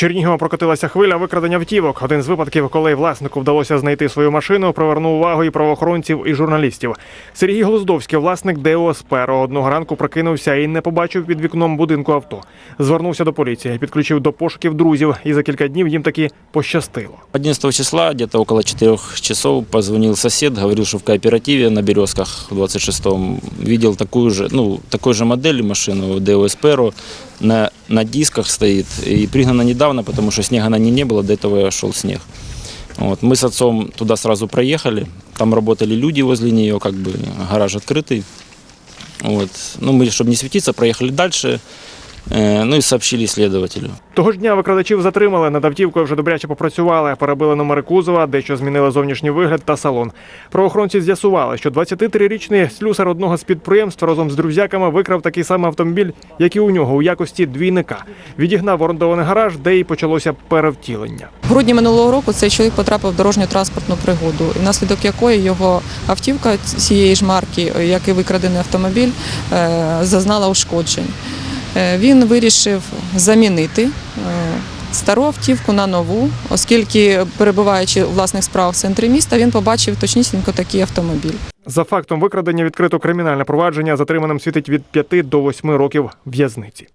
Чернігова прокотилася хвиля викрадення автівок. Один з випадків, коли власнику вдалося знайти свою машину, привернув увагу і правоохоронців, і журналістів. Сергій Глуздовський, власник ДО «Сперо», одного ранку прокинувся і не побачив під вікном будинку авто. Звернувся до поліції, підключив до пошуків друзів, і за кілька днів їм таки пощастило. 11 числа, где-то около 4 часов, позвонил сосед, говорил, что в кооперативе на Березках в 26-м видел такую же, ну, такой же модели машину Deo Espero, на, на дисках стоит и пригнана недавно, потому что снега на ней не было, до этого шел снег. Вот. Мы с отцом туда сразу проехали, там работали люди возле нее, как бы гараж открытый. Вот. Ну, мы, чтобы не светиться, проехали дальше, э, ну и сообщили следователю. Того ж дня викрадачів затримали, над автівкою вже добряче попрацювали, перебили номери кузова, дещо змінили зовнішній вигляд та салон. Правоохоронці з'ясували, що 23-річний слюсар одного з підприємств разом з друзяками викрав такий самий автомобіль, як і у нього у якості двійника. Відігнав орендований гараж, де і почалося перевтілення. В грудні минулого року цей чоловік потрапив в дорожню транспортну пригоду, внаслідок якої його автівка цієї ж марки, як і викрадений автомобіль, е, зазнала ушкоджень. Е, Він вирішив замінити е, стару автівку на нову, оскільки, перебуваючи у власних справах в центрі міста, він побачив точнісінько такий автомобіль. За фактом викрадення відкрито кримінальне провадження затриманим світить від 5 до 8 років в'язниці.